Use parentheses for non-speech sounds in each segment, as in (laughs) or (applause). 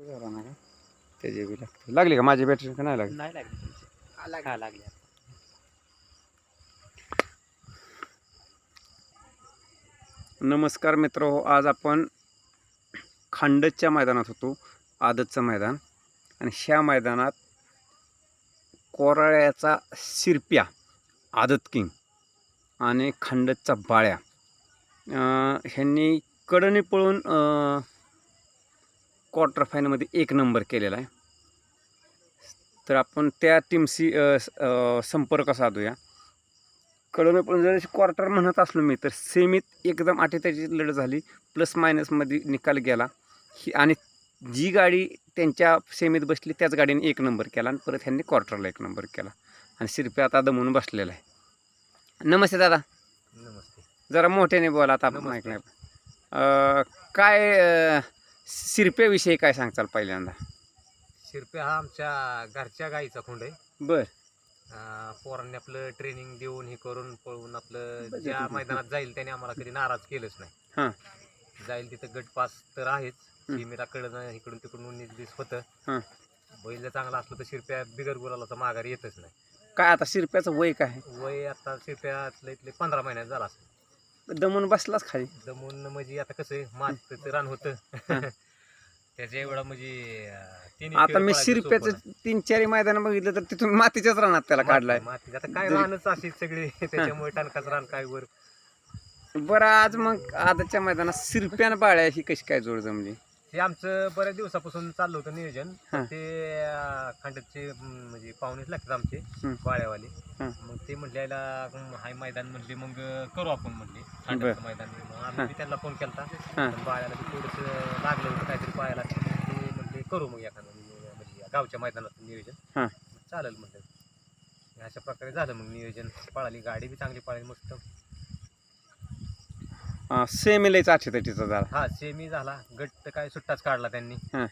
त्याची बी लागते लागली का? माझी बॅटरी का नाही लागली? नाही लागली तुमची. हा लागली. नमस्कार मित्र हो आज आपण खांडच्या मैदानात होतो आदतचं मैदान. आणि ह्या मैदानात कोराळ्याचा शिरप्या आदत किंग आणि खांडचा बाळ्या. ह्यांनी कडनी पळून क्वार्टर फायनलमध्ये एक नंबर केलेला आहे. तर आपण त्या टीमशी संपर्क साधूया. कडनं पण जर क्वार्टर म्हणत असलो मी तर सेमीत एकदम अटीतटी लढत झाली प्लस मायनसमध्ये निकाल गेला. ही आणि जी गाडी त्यांच्या सेमीत बसली त्याच गाडीने एक नंबर केला आणि परत ह्यांनी क्वार्टरला एक नंबर केला. आणि शिरपे आता दमून बसलेला आहे. नमस्ते दादा. नमस्ते. जरा मोठ्याने बोला आता आपण. ऐकणार काय शिरप्याविषयी काय सांगचाल पहिल्यांदा? शिरपे हा आमच्या घरच्या गाईचा खोंड आहे. बर. अं, पोरांनी आपलं ट्रेनिंग देऊन हे करून पळवून आपलं ज्या. मैदानात जाईल त्याने आम्हाला कधी नाराज केलंच हां. नाही जाईल तिथं गट पास तर आहेच. सीमेला कडनं इकडून तिकडून उन्नीस बीस होतं. हां. बैल जर चांगला असलं तर शिरप्या बिगर गुलाला माघारी येतच नाही. काय आता शिरप्याचं वय काय? आहे? वय आता शिरप्यातलं इथले पंधरा महिन्यात झाला असं दमून बसलाच खाली. दमून म्हणजे आता कसं आहे मातीचं रान होतं. (laughs) त्याच्या एवढा म्हणजे आता मी शिरप्याचं. तीन चार मैदान बघितलं तर तिथून मातीच्याच रानात त्याला काढलाय. माती- आता काय जरी- रानच अशी सगळे (laughs) त्याच्यामुळे टणकाच रान काय वर. बरं आज मग आताच्या मैदानात शिरप्यान बाळ्या ही कशी काय जोड जमली? ते आमचं बऱ्याच दिवसापासून चाललं होतं नियोजन. हां. ते अं, म्हणजे पाहुणेच लागतात आमचे हं. बाळ्यावाले. हां. मग ते म्हटले याला अं, हाय मैदान म्हणले मग अं, करू आपण म्हणले. खंडाचं मैदान. मग आम्ही बी त्यांना फोन केला हां. पण बाळ्याला थोडंसं लागलं होतं काहीतरी पायाला ते म्हणले करू मग एखादं म्हणजे म्हणजे गावच्या मैदानात नियोजन. हां. चालेल म्हणलं. अशा प्रकारे झालं मग नियोजन. पळाली गाडी बी चांगली पळाली मस्त. सेमीलाच आठशे तटीचा झाला. हा सेमी झाला. गट तर काय सुट्टाच काढला त्यांनी. हां.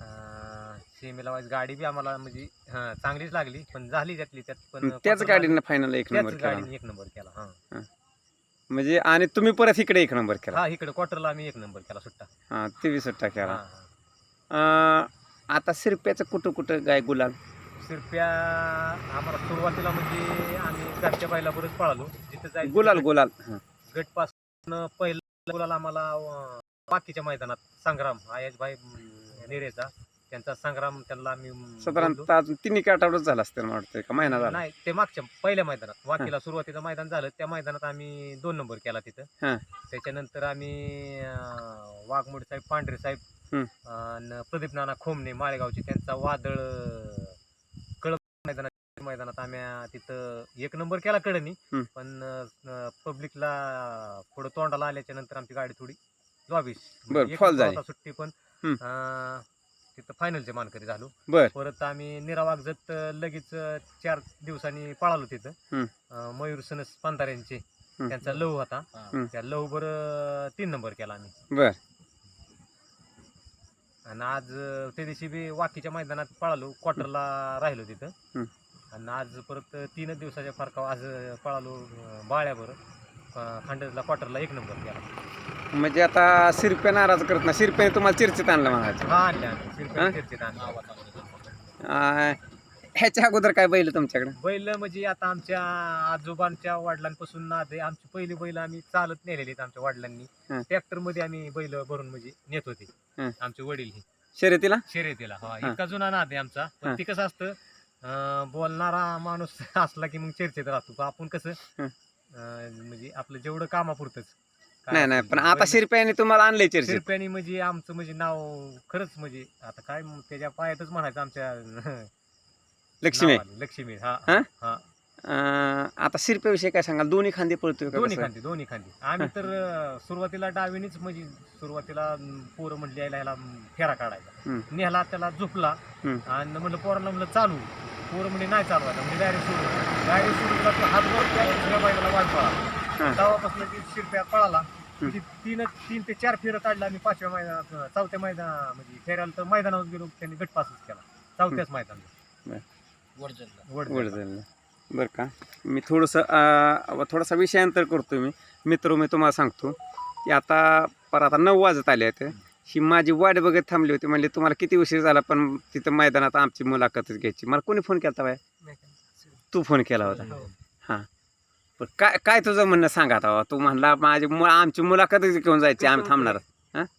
अं, सेमीला वाईज गाडी बी आम्हाला म्हणजे हा, चांगलीच लागली. पण झाली त्यातली त्यात पण मग त्याच गाडीनं फायनल एक त्याच नंबर केला. गाडीने एक नंबर केला हा. म्हणजे आणि तुम्ही परत इकडे एक नंबर केला. हा इकडे क्वार्टरला आम्ही एक नंबर केला सुट्टा. हा तेवीस सट्टा हा, केला हा. अं, आता शिरप्याचं कुठं कुठं गाय गुलाल शिरप्या आम्हाला सुरुवातीला म्हणजे आम्ही घरच्या बैलाबरोबर पळालो जिथं जायचं गुलाल गुलाल हा. गट पास पहिला गुलाल आम्हाला अं, बाकीच्या मैदानात संग्राम आयाज भाई निरेचा त्यांचा संग्राम त्यांना आम्ही अं, बोललो. साधारणतः अजून तीन एक आठवडाच झाला असतं मला वाटतं का महिना झाला नाही ते मागच्या पहिल्या मैदानात वाकीला सुरुवातीचं मैदान झालं त्या मैदानात आम्ही दोन नंबर केला हा. तिथं त्याच्यानंतर आम्ही अं, वाघमोडे साहेब पांढरे साहेब. आणि प्रदीप नाना खोमणे माळेगावचे त्यांचा वादळ कळ मैदानात मैदानात आम्ही तिथं एक नंबर केला कडनी. पण पब्लिकला पुढं तोंडाला आल्याच्यानंतर आमची गाडी थोडी द्वावीस. होता सुट्टी पण तिथं फायनलचे मानकरी झालो. परत आम्ही निरावाग जत लगेच चार दिवसांनी पळालो तिथं. मयूर सनस पांधाऱ्यांचे. त्यांचा लव होता. त्या लव बर तीन नंबर केला आम्ही. आणि आज त्या दिवशी बी वाकीच्या मैदानात पळालो क्वार्टरला राहिलो तिथं. आणि आज परत तीनच दिवसाच्या फरकावर आज पळालो बाळ्यावर खांडजला क्वार्टरला एक नंबर केला म्हणजे आता शिरप्या नाराज करत ना शिरप्याने तुम्हाला चर्चेत आणलं म्हणायचं हा आणले आणले शिरप्या हा? चर्चेत आणले. ह्याच्या अगोदर काय बैल तुमच्याकडे बैल म्हणजे आता आमच्या आजोबांच्या वडिलांपासून नाद आहे आमची पहिली बैल आम्ही चालत नेलेली आहेत आमच्या वडिलांनी हं. ट्रॅक्टरमध्ये आम्ही बैल भरून म्हणजे नेत होते हं. आमचे वडील हे शर्यतीला शर्यतीला हा हं. इतका जुना नाद आहे आमचा हं. पण ते कसं असतं अं, बोलणारा माणूस (laughs) असला की मग चर्चेत राहतो पण आपण कसं हं. अं, म्हणजे आपलं जेवढं कामापुरतच काय नाही नाही असेल पण ते. आता बैल- शिरप्याने तुम्हाला आणलंय चर्चेत शिरप्यानी म्हणजे आमचं म्हणजे नाव खरंच म्हणजे आता काय त्याच्या पायातच म्हणायचं आमच्या लक्ष्मी. लक्ष्मी. हा हं? हा. अं, आता शिरप्याविषयी काय सांगाल? दोन्ही खांदे पळतोय का दोन्ही कसं? खांदी दोन्ही खांदी. आम्ही तर अं, सुरुवातीला डावीनीच म्हणजे सुरुवातीला अं, पोरं म्हणली यायला ह्याला अं, फेरा काढायचा. हम्म. नेहला त्याला झोपला. हम्म. आणि म्हणलं पोरांना म्हणलं चालू. पोरं म्हणजे नाही चालवायचा म्हणजे डायरेक्ट सोडून डायरेक्ट सोडून तुला तो हात वर केला, दुसऱ्या बैलाला वाट पळाला. तेव्हापासून ती शिरप्या पळाला. म्हणजे तीन तीन ते चार फेरं काढला आम्ही पाचव्या मैदानात चौथ्या मैदान म्हणजे फेऱ्याला तर मैदानावर गेलो त्यांनी गटपासच केला. चौथ्याच मैदानात वडजरला. झालं बरं का? मी थोडंसं थोडासा विषयांतर करतो मी. मित्र मी तुम्हाला सांगतो की आता पर आता नऊ वाजत आले आहेत. ही माझी वाट बघत थांबली होती. म्हणले तुम्हाला किती उशीर झाला पण तिथं मैदानात आमची मुलाखतच घ्यायची. मला कोणी फोन केला बाय? तू फोन केला होता. हो. पण काय काय तुझं म्हणणं सांगा आता. तू म्हणला माझी मु- आमची मुलाखतच घेऊन जायची आम्ही थांबणार.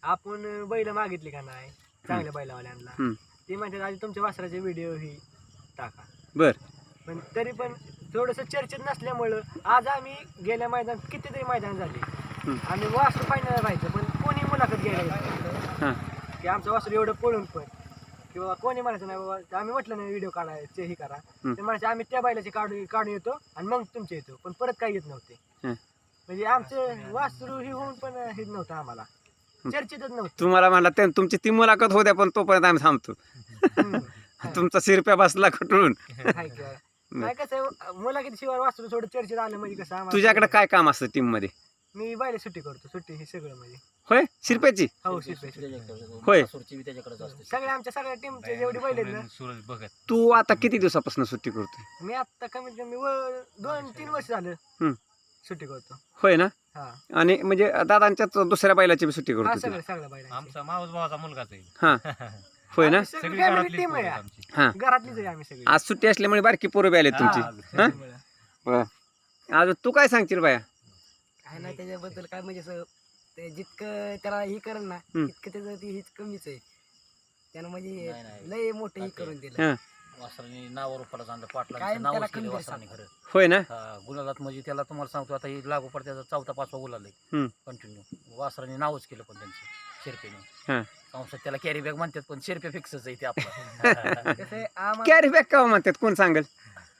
आपण बैल मागितली का नाही? चांगल्या बैलावाल्यांना. हम्म. ते म्हणतात आधी तुमच्या वासराचे व्हिडिओ ही टाका. बर. पण तरी पण थोडस चर्चेत नसल्यामुळं आज आम्ही गेल्या मैदान कितीतरी मैदान झाले. हम्म. आम्ही वासरू फायनल राहायचं पण कोणी मुलाखत घ्यायला. हां. की आमचं वासरू एवढं पळून पण किंवा कोणी म्हणायचं नाही बाबा आम्ही म्हटलं नाही व्हिडिओ काढायचे हे करा. ते म्हणायचे आम्ही त्या बैलाचे काढून काढून येतो आणि मग तुमचे येतो. पण परत काही येत नव्हते. हं. म्हणजे आमचं वासरू हे होऊन पण हेच नव्हतं आम्हाला. चर्चेतच नव्हतं. तुम्हाला म्हणला ते तुमची ती मुलाखत होत्या पण तोपर्यंत आम्ही थांबतो. तुमचा शिरप्या बसला खटळून हाय का? काय कसं मुलाखती शिवाय वाचतो थोडं चर्चेत आलं म्हणजे कसं आम्हाला तुझ्याकडे काय काम असतं टीममध्ये? मी बायला सुट्टी करतो सुट्टी हे सगळं म्हणजे. होय? शिरप्याची? हो सुट्टी होय. सगळ्या आमच्या सगळ्या टीमचे जेवढे बैल आहेत ना सूरज तू आता किती दिवसापासून सुट्टी करतोय? मी आता कमीत कमी व- दोन तीन वर्ष झालं. सुट्टी करतो. होय ना? हा. आणि म्हणजे दादांच्याच दुसऱ्या बैलाची बी सुट्टी हा करतो तू. सगळं सगळ्या बैला आमचा मावस भावाचा मुलगाच आहे. हा. (laughs) होय ना? सगळी सगळी फॅमिली घरातलीच टीम पोरं आहे. आहेत आमची. हा. घरातलीच आहे आम्ही सगळी. आज सुट्टी असल्यामुळे बारकी पोरं बी आले तुमची. हा. हा? अजून तू काय सांगशील बाया? काय नाही त्याच्याबद्दल काय म्हणजे असं ते जितकं त्याला हे करेल ना हम्म. तितकं त्याचं ती हीच कमीच आहे. त्यानं म्हणजे नाही, नाही. लय मोठं हे करून दिलं. हा. वासरांनी नावावर पडत आणलं काय पाटलांचं त्याला नावच कमी केलं आहे वासरांनी खरं. होय ना? हा, गुलालात म्हणजे त्याला तुम्हाला सांगतो आता ही लागू पड त्याचा चौथा पाचवा गुलाल हम्म. आहे कंटिन्यू वासरांनी नावच केलं पण त्यांचं शिरपेने. हा. कंसात त्याला कॅरी बॅग म्हणतात पण शिरपे फिक्सच आहे ते आपलं. (laughs) कसं आहे, आम्हाला कॅरी बॅग का म्हणतात कोण सांगेल?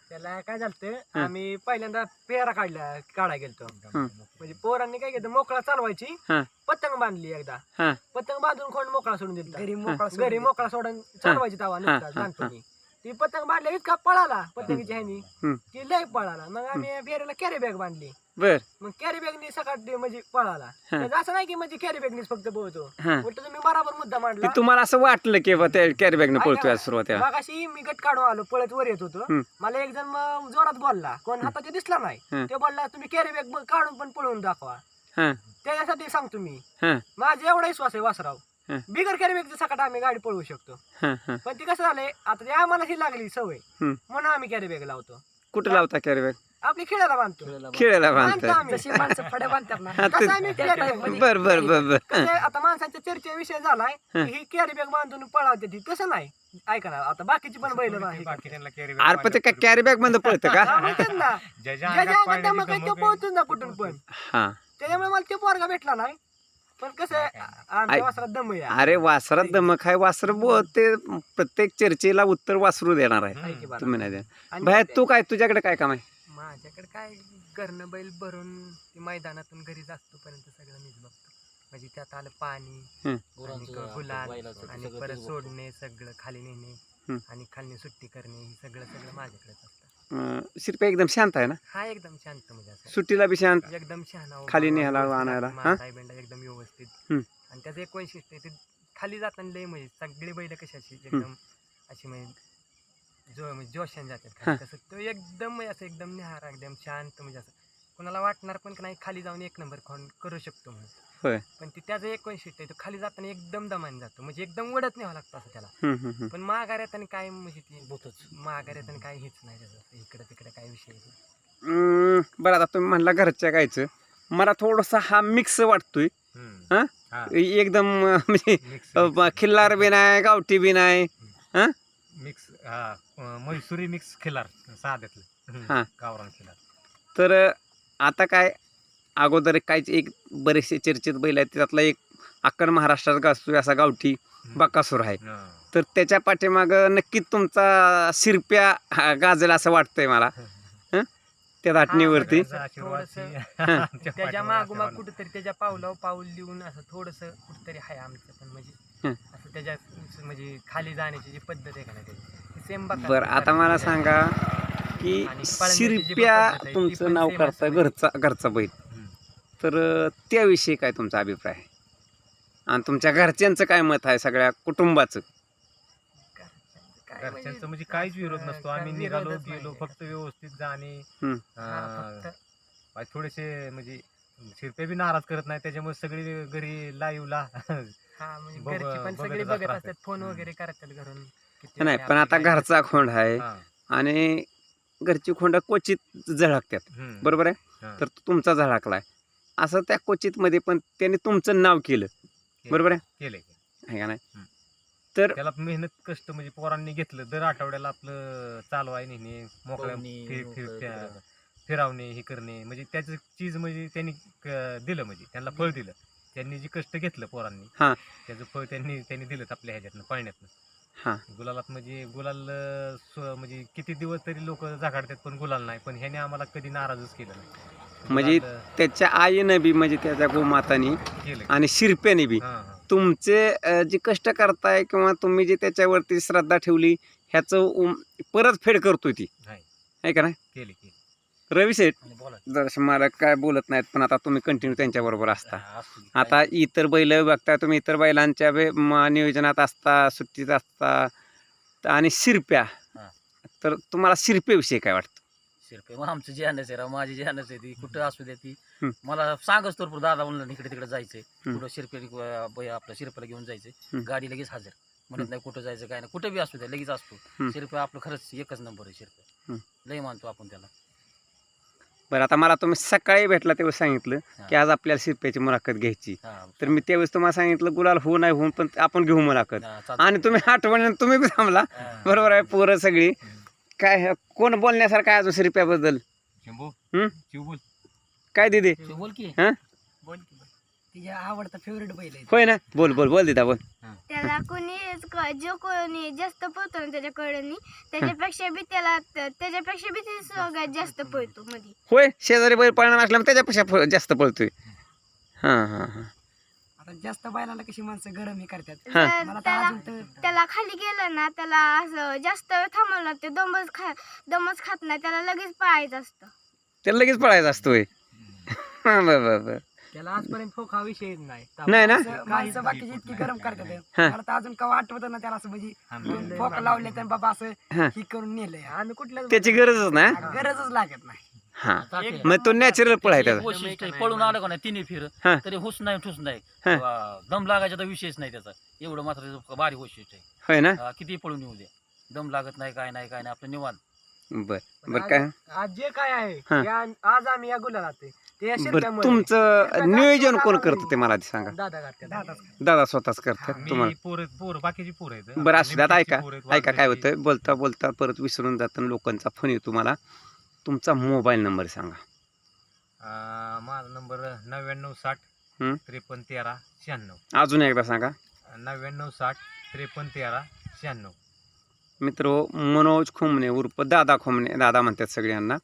त्याला काय झालं आम्ही पहिल्यांदा पेरा काढला काढाय गेलतो. हं. म्हणजे पोरांनी काय केलं मोकळा चालवायची हा. पतंग बांधली एकदा. हा. पतंग बांधून खोंड मोकळा सोडून दिला घरी मोकळा सोडून घरी दिला. मोकळा सोडून चालवायची हा, हा, लहानपणी. ती पतंग बांधल्या इतका पळाला पतंगीच्या ह्यानी. हम्म. ती लय पळाला. मग आम्ही फेऱ्याला कॅरी बॅग बांधली. बर. मग कॅरी बॅगनी सकाळ म्हणजे पळाला. हा. त्याचं असं नाही की म्हणजे कॅरी बॅगनीच फक्त पोहतो हा. उलट तुम्ही बराबर मुद्दा की मांडला तुम्हाला असं वाटलं की बा त्या कॅरी बॅगनं पळतोय आज सुरुवातीला. मगाशी मी गट काढून आलो पळत वर येत होतो. हम्म. मला एक जण मग जोरात बोलला. कोण हातात ते दिसला नाही. ते बोलला तुम्ही कॅरी बॅग काढून पण पळवून दाखवा. हा. त्याच्यासाठी सांगतो मी. हा. माझा एवढा विश्वास आहे वासराव. हं. बिगर कॅरी बॅगचं सकाळ आम्ही गाडी पळवू शकतो. हा हा. पण ती कसं झालंय आता ते आम्हाला ही लागली सवय. हम्म. म्हणून आम्ही कॅरी बॅग लावतो. कुठं लावता कॅरी बॅग आपली खेळायला बांधतो. खेळायला बांधतो. बांधताय आम्ही. जशी माणसं फड्या बांधतात ना. हा, कसं आम्ही मध्ये- बर बर बर बर. कसं आहे, आता माणसांच्या चर्चे विषय झालाय. की हं. कॅरी बॅग बांधून पळावते ती. तसं नाही. ऐका ना आता बाकीची पण बैल बाकी त्यांना carry bag अरे पण ते काय कॅरी बॅगमध्ये पळतं का? ना. ज्याच्या ज्याच्या अंगात अंगात पाळण्याची दमक आहे तो धमक आहे. पोहोचून ना कुठून पण. हा. त्याच्यामुळे मला ते पोरगा भेटला नाही. पण कसं आहे आ- आमच्या ऐक. वासरात दम आहे अरे वासरात दमक आहे. वासर बो ते प्रत्येक चर्चेला उत्तर वासरू देणार आहे. आहे. तुम्ही नाही देणार. आणि भाई तू काय तुझ्याकडे काय काम आहे? माझ्याकडे काय घरनं बैल भरून ते मैदानातून घरी जास्तोपर्यंत सगळं मीच बघतो. म्हणजे त्यात आलं पाणी आणि गुलाल बैलाचं, आणि सगळं परत तेच बघतो. सोडणे सगळं खाली नेणे. आणि खाली सुट्टी करणे हे सगळं सगळं माझ्याकडेच असतं. अं, शिरप्या एकदम शांत आहे ना? हा एकदम शांत म्हणजे असं. सुट्टीला बी शांत? एकदम शहाणा उभा, खाली न्यायला, व्यवस्थित आणायला, हा? ताईबेंडा एकदम व्यवस्थित. आणि त्याचं एक वैशिष्ट्य आहे, ते खाली जाताना लय म्हणजे सगळी बैल कशी अशी एकदम अशी म्हणजे जो म्हणजे जोशान जातात खाली. तसं तो एकदम म्हणजे असं एकदम निहारा एकदम शांत म्हणजे असं. कोणाला वाटणार पण की नाही खाली जाऊन एक नंबर खोन करू शकतो म्हणून. होय. पण ते त्याचं एक वैशिष्ट्य आहे. तो खाली जाताना एकदम दमाने जातो. म्हणजे एकदम वडत न्यावं लागतं असं त्याला. हम्म, हम्म, हम्म. पण माघाऱ्यात आणि काय म्हणजे ती. माघाऱ्यात आणि काय हेच नाही त्याचं. इकडे तिकडे काय विषय नाही. अं, बरं आता तुम्ही म्हणला घरच्या गायचं. मला थोडासा हा मिक्स वाटतोय. हम्म. हा? हा. एकदम अं, म्हणजे मिक्स अं, ब- खिल्लार बी नाही गावठी बी नाही. हा? मिक्स हा. अं, म्हैसुरी मिक्स खिलार साध्यातलं हा. गावरान खिलार तर आता काय अगोदर काहीच एक बरेचसे चर्चेत बैल आहेत त्यातला एक अक्कड महाराष्ट्रात गाजतोय असा गावठी बकासूर आहे हा. तर त्याच्या पाठीमागं नक्कीच तुमचा शिरप्या हा, गाजेल असं वाटतंय मला हं? त्या दाटणीवरती त्याचा त्याच्या (laughs) मागोमाग. कुठेतरी त्याच्या पावलावर पाऊल लिहून असं थोडस कुठेतरी आहे आमचं पण म्हणजे हं. असं त्याच्या म्हणजे खाली जाण्याची जी पद्धत आहे का नाही सेम बघा बरं आता मला सांगा की शिरप्या तुमचं नाव करता घरचा घरचा बैल. तर त्याविषयी काय तुमचा अभिप्राय? आहे आणि तुमच्या घरच्यांचं काय मत आहे सगळ्या कुटुंबाचं? काय म्हणजे घरच्यांचं म्हणजे काहीच विरोध नसतो. आम्ही निघालो गेलो. फक्त व्यवस्थित जाणे. हा, थोडेसे म्हणजे शिरपे बी नाराज करत नाही त्याच्यामुळे सगळी घरी लाईव्हला हा म्हणजे सगळी ते. असतात. फोन वगैरे करतात घरून. नाही पण आता घरचा खोंड आहे हा. आणि घरची खोंड क्वचित झळकतात. बरोबर आहे. तर तो तुमचा झळकलाय. असं त्या क्वचितमध्ये पण त्याने तुमचं नाव केलं. बरोबर आहे? आहे का नाही. तर त्याला मेहनत कष्ट म्हणजे पोरांनी घेतलं. दर आठवड्याला आपलं चालवाय नेहमी मोकळ्या. फिरावणे हे करणे. म्हणजे त्याचं चीज म्हणजे त्यांनी दिलं म्हणजे. त्यांना फळ दिलं. त्यांनी जे कष्ट घेतलं पोरांनी हा. त्याचं फळ त्यांनी त्यांनी दिलं आपल्या ह्याच्यातनं पळण्यातनं. हा. गुलालात म्हणजे गुलाल अं, स्व- म्हणजे किती दिवस तरी लोक जागाडतात पण गुलाल नाही पण ह्याने आम्हाला कधी नाराजच केलं नाही म्हणजे गुलाल, त्याच्या आईनं बी म्हणजे त्याच्या गोमातानी केलं आणि शिरप्याने बी हा, हा. तुमचे अ, जे कष्ट करताय किंवा तुम्ही जे त्याच्यावरती श्रद्धा ठेवली ह्याचं उम- परत फेड करतोय ती आहे. आहे का नाही केली केली रवी शेठ मला काय बोलत नाहीत पण आता तुम्ही कंटिन्यू त्यांच्याबरोबर असता. हा, असू दे. आता इतर बैल बघता तुम्ही इतर बैलांच्या नियोजनात असता सुट्टीत असता आणि शिरप्या. तर तुम्हाला शिरप्याविषयी काय वाटतं? शिरपे मग आमचं जे आहे राव माझी जे आहे ती. कुठं असू द्या ती. मला सांगच तर दादा म्हणलं इकडे तिकडे जायचंय. कुठं शिरपे आपलं शिरपेला घेऊन जायचंय. गाडी लगेच हजर. म्हणत नाही कुठं जायचं काय नाही. कुठं बी असू द्या लगेच असतो. शिरपे आपलं खरंच एकच नंबर आहे शिरपे. लय मानतो आपण त्याला. बरं आता मला तुम्ही सकाळी भेटला तेव्हा सांगितलं की. आज आपल्याला शिरप्याची मुलाखत घ्यायची. तर मी त्यावेळेस तुम्हाला सांगितलं गुलाल होऊ नाही होऊन पण आपण घेऊ मुलाखत. आणि तुम्ही आठवणीने तुम्ही बी थांबला. बरोबर आहे पोरं सगळी. काय कोण बोलण्यासारखं आहे अजून शिरप्याबद्दल? काय दिदी? बोल की. हा. तिच्या आवडता फेवरेट बैल आहे. होय ना? बोल बोल बोल दिदा बोल. त्याला कोणी जो कोणी जास्त पळतो ना त्याच्याकडे त्याच्यापेक्षा बी त्याला त्याच्यापेक्षा बी ते सगळ्यात जास्त पळतो मध्ये होय शेजारी बैल पळणार असल्यामुळे त्याच्यापेक्षा फ- जास्त पळतोय. हां हां हां. आता जास्त बैलाला कशी माणसं गरम हे करतात. हा. जर मला तर त्याला अजून तर त्याला खाली गेलं ना त्याला असं जास्त वेळ थांबवलं ते दमच खा दमच खात नाही त्याला लगेच पळायचं असतं. त्याला लगेच पळायचा असतोय हां बर बर बर. त्याला आजपर्यंत फोक हा विषय नाही. नाही ना? माणसं- माणसं बाकीची इतकी गरम करतात. हा. मला तर अजून कवा आठवत ना त्याला असं म्हणजे फोक लावले तर बाबा असं हा. करून नेलंय. आम्ही कुठल्याच त्याची गरजच ना गरजच लागत नाही. हां. मग तो नॅचरल पळ आहे त्याचं त्याचा एक वैशिष्ट्य आहे, पळून आलं का नाही तिन्ही फिर. हा. तरी हुस नाही ठुस नाही. हा. वा, दम लागायचा तर विषयच नाही त्याचा. एवढं मात्र त्याचं भारी वैशिष्ट्य आहे. होय ना? हा, किती पळून येऊ द्या दम लागत नाही काय नाही काय नाही आपलं निवांत. बर. बर काय? आज जे काय आहे हा. आज आज आम्ही या गुलाला ते बर. तुमचं नियोजन कोण करतं ते मला आधी सांगा. दादा दादाच दादा स्वतःच करतात मी तुम्हाला. पोर पोर बाकीची पोर आहेत. बरं असू द्यात ऐका. ऐका काय. होतं बोलता बोलता परत विसरून जाताना लोकांचा फोन येतो मला. तुमचा मोबाईल नंबर सांगा. अं, माझा नंबर नव्याण्णव साठ हम्म. त्रेपन्न तेरा शहाण्णव. अजून एकदा सांगा. नव्याण्णव साठ त्रेपन्न तेरा शहाण्णव. मित्र मनोज खोमणे उर्फ दादा खोमणे. दादा म्हणतात सगळ्यांना.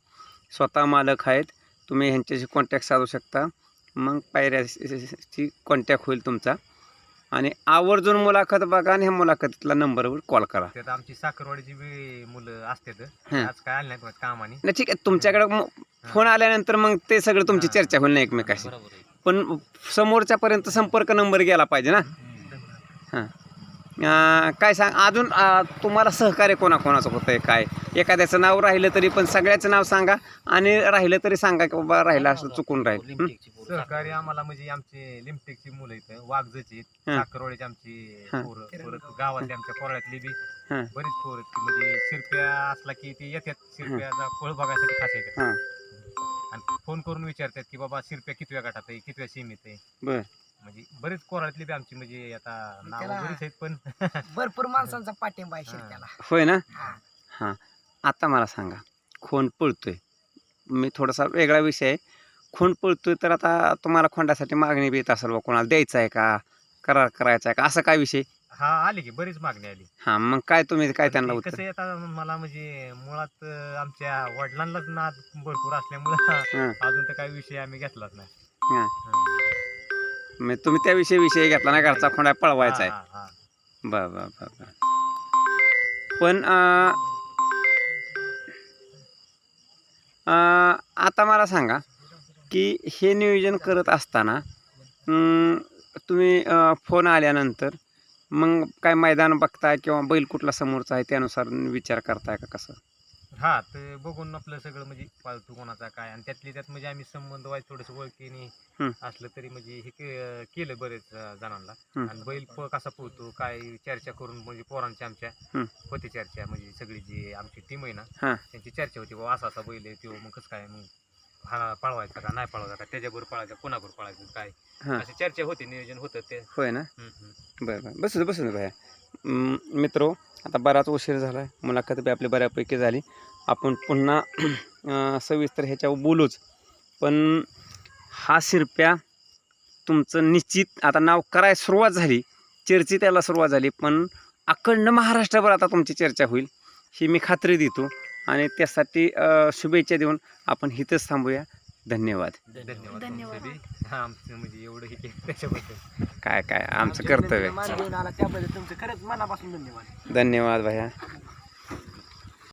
स्वतः मालक आहेत. तुम्ही ह्यांच्याशी कॉन्टॅक्ट साधू शकता. मग पायऱ्याची कॉन्टॅक्ट होईल तुमचा. आणि आवर्जून मुलाखत बघा आणि ह्या मुलाखतीतला नंबरवर कॉल करा. त्यात आमची साखरवाडीची बी मुलं असतात हं. आज काय आले नाहीत माझ्या कामाने नाही ठीक आहे. तुमच्याकडे फोन आल्यानंतर मग ते सगळं तुमची. चर्चा होईल ना एकमेकाशी. बरोबर आहे. पण समोरच्यापर्यंत संपर्क नंबर गेला पाहिजे ना? हां. काय सांग अजून तुम्हाला सहकार्य कोणाकोणाचं होतं आहे काय? एखाद्याचं नाव राहिलं तरी पण सगळ्याचं नाव सांगा आणि राहिलं तरी सांगा की बाबा राहिलं असं चुकून राहील. सहकारी आम्हाला म्हणजे आमचे लिमटेकची मुलं इथं वाघजची हं. साखरवाडीची आमची. पोरं परत गावातली आमच्या कोराळ्यातली बी. बरीच पोरं म्हणजे शिरप्या असला की ते येतात. शिरप्याचा फळ बघायसाठी खास येतात. आणि फोन करून विचारतात की बाबा शिरप्या कितव्या गटात आहे कितव्या सीमेत आहे? बर. म्हणजे बरेच कोराळ्यातली बी आमची म्हणजे आता नाव त्याला- बरीच आहेत पण. (laughs) भरपूर माणसांचा पाठिंबा आहे शिरक्याला होय ना? हा. हां. आता मला सांगा खोंड पळतोय. मी थोडासा वेगळा विषय आहे. खोंड पळतोय तर आता तुम्हाला खोंडासाठी मागणी बी येत असेल बा कोणाला द्यायचं आहे का? करार करायचा आहे का? असं काय विषय? हा आली की बरीच मागणी आली. हां मग काय तुम्ही काय त्यांना ते उत्तर? कसं आहे आता मला म्हणजे मुळात अं, आमच्या वडिलांनाच नाद भरपूर असल्यामुळं हां. अजून तर काही विषय आम्ही घेतलाच नाही. हां. हं. मग तुम्ही त्याविषयी विषय घेतला ना घरचा खोंडा पळवायचा आहे. हा, हा, हा. बर बर बर बर पण अं, अं, आता मला सांगा की हे नियोजन करत असताना अं, तुम्ही अं, फोन आल्यानंतर मग काय मैदान बघताय किंवा बैल कुठला समोरचा आहे त्यानुसार विचार करताय का कसं? हा तर बघून आपलं सगळं म्हणजे पालतू कोणाचा काय आणि त्यातली त्यात म्हणजे आम्ही संबंध वाईज थोडंसं ओळखीने हम्म. असलं तरी म्हणजे हे के- केलं बरेच अं, जणांना हम्म. आणि बैल प कसा पळतो काय चर्चा करून म्हणजे पोरांची आमच्या हम्म. होती चर्चा म्हणजे सगळी जी आमची टीम आहे ना हा. त्यांची चर्चा होती बाबा असा असा बैल आहे तो मग कसं काय मग हा पळवायचा का नाही पळवायचा का त्याच्याबरोबर पळायचा कोणाबरोबर पळायचं काय हा. अशी चर्चा होती नियोजन होतं ते होय ना हम्म, हम्म. बरं बरं बसू दे बसू दे भाया मित्रो आता बराच उशीर झाला आहे मुलाखत बी आपली बऱ्यापैकी झाली आपण पुन्हा सविस्तर ह्याच्यावर बोलूच. पण हा शिरप्या तुमचं निश्चित आता नाव करायला सुरुवात झाली चर्चेत याला सुरुवात झाली पण अखंड महाराष्ट्रभर आता तुमची चर्चा होईल ही मी खात्री देतो. आणि त्यासाठी शुभेच्छा देऊन आपण इथंच थांबूया. धन्यवाद. धन्यवाद. हा आमचं म्हणजे एवढं हे केलं त्याच्याबद्दल. काय काय आमचं कर्तव्य. मान देऊन आला त्याबद्दल तुमचं खरंच मनापासून धन्यवाद. धन्यवाद भैया.